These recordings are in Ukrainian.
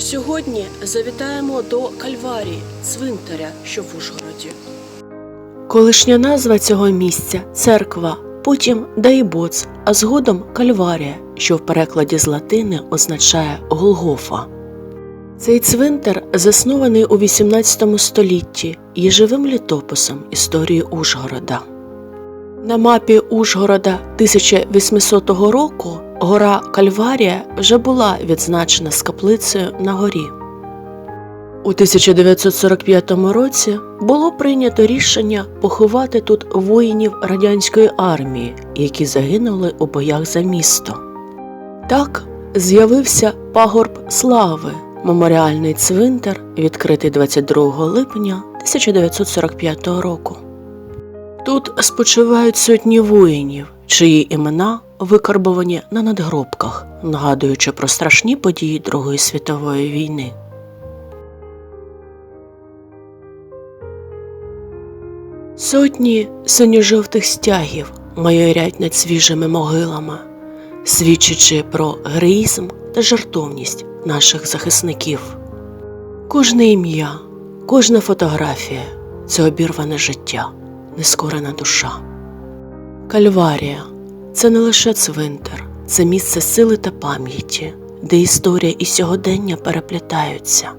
Сьогодні завітаємо до Кальварії, цвинтаря, що в Ужгороді. Колишня назва цього місця церква, потім Дайбоц, а згодом Кальварія, що в перекладі з латини означає Голгофа. Цей цвинтар заснований у XVIII столітті є живим літописом історії Ужгорода. На мапі Ужгорода 1800 року гора Кальварія вже була відзначена з каплицею на горі. У 1945 році було прийнято рішення поховати тут воїнів радянської армії, які загинули у боях за місто. Так з'явився пагорб слави, меморіальний цвинтар, відкритий 22 липня 1945 року. Тут спочивають сотні воїнів, чиї імена викарбовані на надгробках, нагадуючи про страшні події Другої світової війни. Сотні синьо-жовтих стягів майорять над свіжими могилами, свідчачи про героїзм та жертовність наших захисників. Кожне ім'я, кожна фотографія це обірване життя, нескорена душа. Кальварія це не лише цвинтар, це місце сили та пам'яті, де історія і сьогодення переплітаються,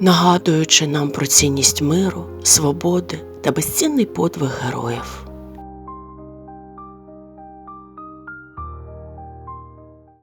нагадуючи нам про цінність миру, свободи та безцінний подвиг героїв.